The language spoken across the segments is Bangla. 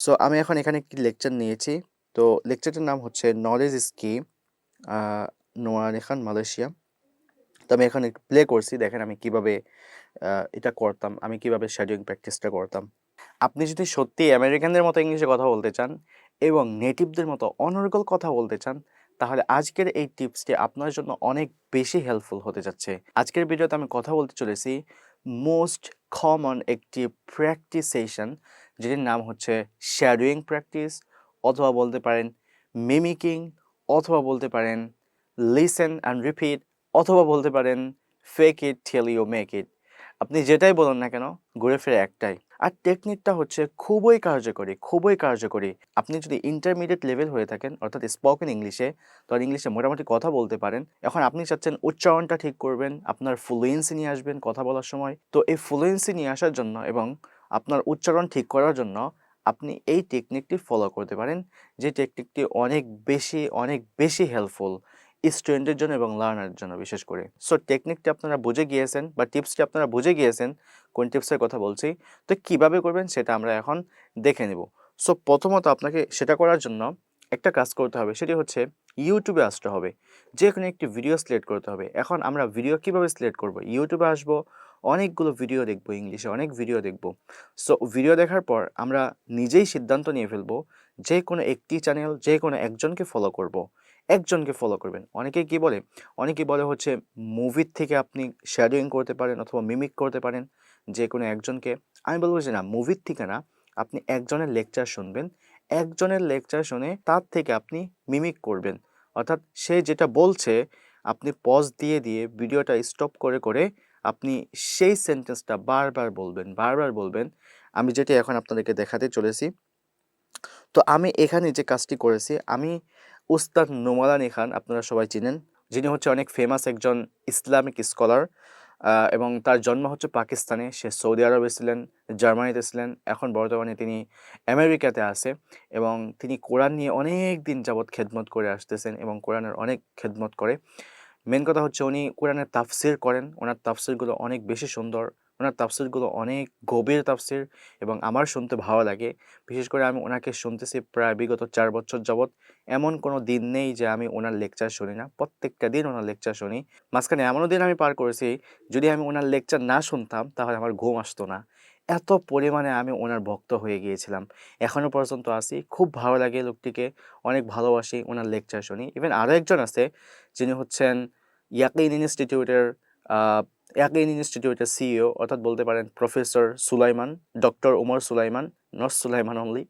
সো আমি এখন এখানে একটি লেকচার নিয়েছি। তো লেকচারটার নাম হচ্ছে নলেজ ইজ কি আ নোয়ার খান মালয়েশিয়া। তো আমি এখানে প্লে করছি। দেখেন আমি কীভাবে এটা করতাম। আমি কীভাবে শ্যাডোয়িং প্র্যাকটিসটা করতাম। আপনি যদি সত্যি আমেরিকানদের মতো ইংলিশে কথা বলতে চান এবং নেটিভদের মতো অনর্গল কথা বলতে চান, তাহলে আজকের এই টিপসটি আপনার জন্য অনেক বেশি হেল্পফুল হতে যাচ্ছে। আজকের ভিডিওতে আমি কথা বলতে চলেছি মোস্ট কমন একটি প্র্যাকটিস সেশন যেটির নাম হচ্ছে শ্যাডোয়িং প্র্যাকটিস অথবা বলতে পারেন মিমিকিং অথবা বলতে পারেন লিসেন অ্যান্ড রিপিট অথবা বলতে পারেন fake it till you make it আপনি যেটাই বলুন না কেন, ঘুরে ফিরে একটাই। আর টেকনিকটা হচ্ছে খুবই কার্যকরী খুবই কার্যকরী। আপনি যদি ইন্টারমিডিয়েট লেভেল হয়ে থাকেন, অর্থাৎ স্পোকেন ইংলিশে তো ইংলিশে মোটামুটি কথা বলতে পারেন, এখন আপনি চাচ্ছেন উচ্চারণটা ঠিক করবেন, আপনার ফ্লুয়েন্সি নিয়ে আসবেন কথা বলার সময়। তো এই ফ্লুয়েন্সি নিয়ে আসার জন্য এবং আপনার উচ্চারণ ঠিক করার জন্য আপনি এই টেকনিকটি ফলো করতে পারেন, যে টেকনিকটি অনেক বেশি অনেক বেশি হেল্পফুল স্টুডেন্টের জন্য এবং লার্নারের জন্য, বিশেষ করে। সো টেকনিকটি আপনারা বুঝে গিয়েছেন বা টিপসটি আপনারা বুঝে গিয়েছেন, কোন টিপসের কথা বলছি, তো কীভাবে করবেন সেটা আমরা এখন দেখে নেব। সো প্রথমত আপনাকে সেটা করার জন্য একটা কাজ করতে হবে, সেটি হচ্ছে ইউটিউবে আসতে হবে। যে কোনো একটি ভিডিও সিলেক্ট করতে হবে। এখন আমরা ভিডিও কীভাবে সিলেক্ট করব? ইউটিউবে আসব, অনেকগুলো ভিডিও দেখব ইংলিশে অনেক ভিডিও দেখব। সো ভিডিও দেখার পর আমরা নিজেই সিদ্ধান্ত নিয়ে ফেলব যে কোনো একটি চ্যানেল যে কোনো একজনকে ফলো করব। একজনকে ফলো করবেন। অনেকে কি বলে? অনেকে বলে হচ্ছে মুভির থেকে আপনি শ্যাডোয়িং করতে পারেন অথবা মিমিক করতে পারেন যে কোনো একজনকে। আমি বলব যে না মুভির থেকে না, আপনি একজনের লেকচার শুনবেন। একজনের লেকচার শুনে তার থেকে আপনি মিমিক করবেন। অর্থাৎ সে যেটা বলছে, আপনি পজ দিয়ে দিয়ে ভিডিওটা স্টপ করে করে আপনি সেই সেন্টেন্সটা বারবার বলবেন বারবার বলবেন। আমি যেটি এখন আপনাদেরকে দেখাতে চলেছি। তো আমি এখানে যে কাজটি করেছি, আমি উস্তাদ নোমালানি খান, আপনারা সবাই চিনেন। যিনি হচ্ছে অনেক ফেমাস একজন ইসলামিক স্কলার এবং তার জন্ম হচ্ছে পাকিস্তানে। সে সৌদি আরবে ছিলেন, জার্মানিতে ছিলেন, এখন বর্তমানে তিনি আমেরিকাতে আছে এবং তিনি কোরআন নিয়ে অনেক দিন যাবৎ খেদমত করে আসতেছেন এবং কোরআনের অনেক খেদমত করে। মেন কথা হচ্ছে উনি কোরআনের তাফসির করেন। ওনার তাফসিরগুলো অনেক বেশি সুন্দর। ওনার তাফসিরগুলো অনেক গভীর তাফসির এবং আমার শুনতে ভালো লাগে। বিশেষ করে আমি ওনাকে শুনতেছি প্রায় বিগত চার বছর যাবৎ। এমন কোনো দিন নেই যে আমি ওনার লেকচার শুনি না। প্রত্যেকটা দিন ওনার লেকচার শুনি। মাঝখানে এমনও দিন আমি পার করেছি, যদি আমি ওনার লেকচার না শুনতাম তাহলে আমার ঘুম আসতো না। এত পরিমাণে আমি ওনার ভক্ত হয়ে গিয়েছিলাম। এখনও পর্যন্ত আসি খুব ভালো লাগে লোকটিকে। অনেক ভালোবাসি, ওনার লেকচার শুনি। ইভেন আরও একজন আছে, যিনি হচ্ছেন ইয়াকিন ইনস্টিটিউটের ইয়াকিন ইনস্টিটিউটের সিইও অর্থাৎ বলতে পারেন professor Suleiman, doctor Omar Suleiman not Suleiman only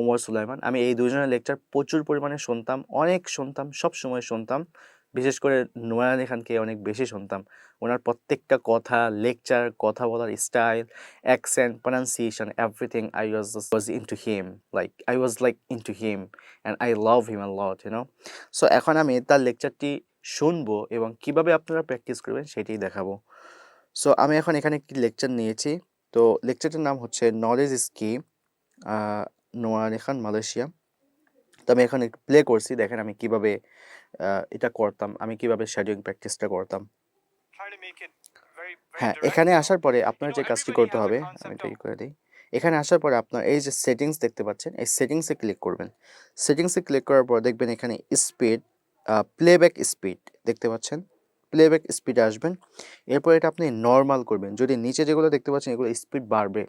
Omar Suleiman. আমি এই দুজনের লেকচার প্রচুর পরিমাণে শুনতাম, অনেক শুনতাম, সব সময় শুনতাম। বিশেষ করে নোয়ারানি খানকে অনেক বেশি শুনতাম। ওনার প্রত্যেকটা কথা লেকচার কথা বলার style accent pronunciation everything I was was into him like I was like into him and I love him a lot you know so এখন আমি তার লেকচারটি শুনব এবং কীভাবে আপনারা প্র্যাকটিস করবেন সেটাই দেখাবো। সো আমি এখন এখানে একটি লেকচার নিয়েছি। তো লেকচারটার নাম হচ্ছে নলেজ ইজ কি খান মালয়েশিয়া। তো আমি এখন প্লে করছি দেখেন আমি কীভাবে এটা করতাম আমি কীভাবে শ্যাডোয়িং প্র্যাকটিসটা করতাম। হ্যাঁ এখানে আসার পরে আপনার যে কাজটি করতে হবে আমি এটা করে দিই। এখানে আসার পরে আপনার এই যে সেটিংস দেখতে পাচ্ছেন এই সেটিংসে ক্লিক করবেন। সেটিংসে ক্লিক করার পর দেখবেন এখানে স্পিড প্লেব্যাক স্পিড দেখতে পাচ্ছেন? প্লেব্যাক স্পিডে আসবেন। এরপর এটা আপনি নর্মাল করবেন। যদি নিচে যেগুলো দেখতে পাচ্ছেন, এগুলো স্পিড বাড়বে।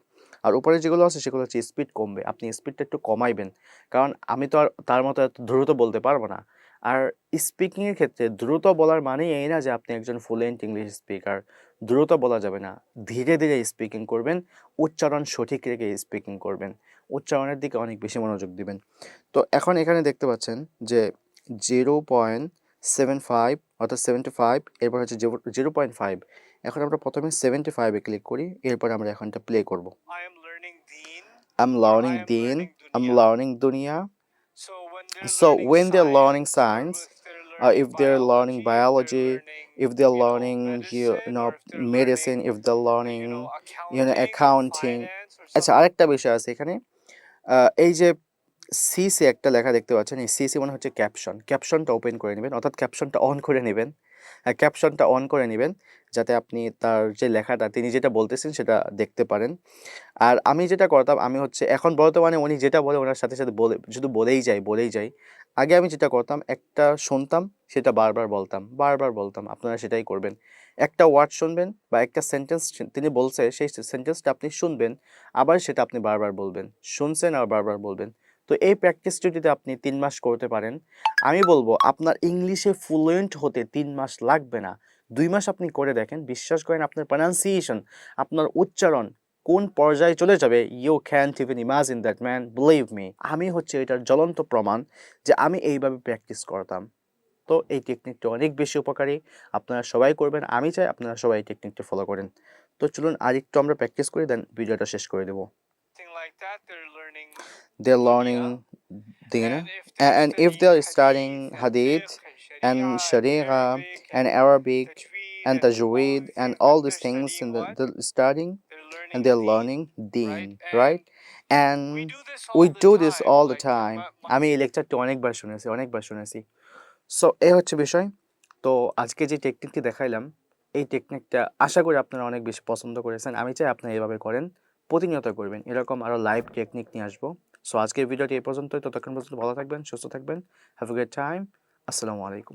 আর উপরে যেগুলো আছে, সেগুলো হচ্ছে স্পিড কমবে। আপনি স্পিডটা একটু কমাইবেন। কারণ আমি তো আর তার মতো এত দ্রুত বলতে পারব না। আর স্পিকিংয়ের ক্ষেত্রে দ্রুত বলার মানেই এই না যে আপনি একজন ফ্লুয়েন্ট ইংলিশ স্পিকার দ্রুত বলা যাবে না। ধীরে ধীরে স্পিকিং করবেন। উচ্চারণ সঠিক রেখে স্পিকিং করবেন। উচ্চারণের দিকে অনেক বেশি মনোযোগ দিবেন। তো এখন এখানে দেখতে পাচ্ছেন যে জিরো পয়েন্ট সেভেন ফাইভ অর্থাৎ সেভেন্টি ফাইভ এরপর হচ্ছে জিরো পয়েন্ট ফাইভ এখন আমরা প্রথমে সেভেন্টি ফাইভে ক্লিক করি এরপর আমরা এখনটা প্লে করব। আম লার্নিং দিন আম লার্নিং দুনিয়া so when they are learning science if they are learning biology if they are learning you know medicine if they are learning you know accounting আচ্ছা আরেকটা বিষয় আছে এখানে। এই যে সিসি একটা লেখা দেখতে পাচ্ছেন। এই সিসি মানে হচ্ছে ক্যাপশন ক্যাপশনটা ওপেন করে নেবেন, অর্থাৎ ক্যাপশনটা অন করে নেবেন। ক্যাপশনটা অন করে নেবেন যাতে আপনি তার যে লেখাটা, তিনি যেটা বলতেছেন সেটা দেখতে পারেন। আর আমি যেটা করতাম, আমি হচ্ছে এখন বর্তমানে উনি যেটা বলে ওনার সাথে সাথে বলে, শুধু বলেই যাই বলেই যাই। আগে আমি যেটা করতাম, একটা শুনতাম, সেটা বারবার বলতাম বারবার বলতাম, আপনারা সেটাই করবেন। একটা ওয়ার্ড শুনবেন বা একটা সেন্টেন্স তিনি বলছে, সেই সেন্টেন্সটা আপনি শুনবেন, আবার সেটা আপনি বারবার বলবেন। শুনছেন আর বারবার বলবেন। তো এই প্র্যাকটিসটি যদি আপনি তিন মাস করতে পারেন, আমি বলব আপনার ইংলিশে ফ্লুয়েন্ট হতে তিন মাস লাগবে না। দুই মাস আপনি করে দেখেন, বিশ্বাস করেন আপনার প্রনাউন্সিয়েশন আপনার উচ্চারণ কোন পর্যায়ে চলে যাবে you can even imagine that man believe me আমি হচ্ছে এটার জ্বলন্ত প্রমাণ যে আমি এইভাবে প্র্যাকটিস করতাম। তো এই টেকনিকটা অনেক বেশি উপকারী, আপনারা সবাই করবেন, আমি চাই আপনারা সবাই এই টেকনিকটা ফলো করেন। তো চলুন আরেকটু আমরা প্র্যাকটিস করি দেন ভিডিওটা শেষ করে দেবো। They're learning. they're learning Dina and if they're studying hadith and sharia and Arabic and tajweed and all these things and the, they're studying and they're learning deen right and we do this all the time আমি এই লেকচারটি অনেকবার শুনেছি অনেকবার শুনেছি সো এই হচ্ছে বিষয় তো আজকে যে টেকনিকটি দেখাইলাম এই টেকনিকটা আশা করি আপনারা অনেক বেশি পছন্দ করেছেন আমি চাই আপনারা এভাবে করেন প্রতিনিয়ত করবেন। এরকম আরও লাইভ টেকনিক নিয়ে আসব। সো আজকের ভিডিওটি এই পর্যন্তই। ততক্ষণ পর্যন্ত ভালো থাকবেন, সুস্থ থাকবেন। হ্যাভ এ গুড টাইম আসসালামু আলাইকুম।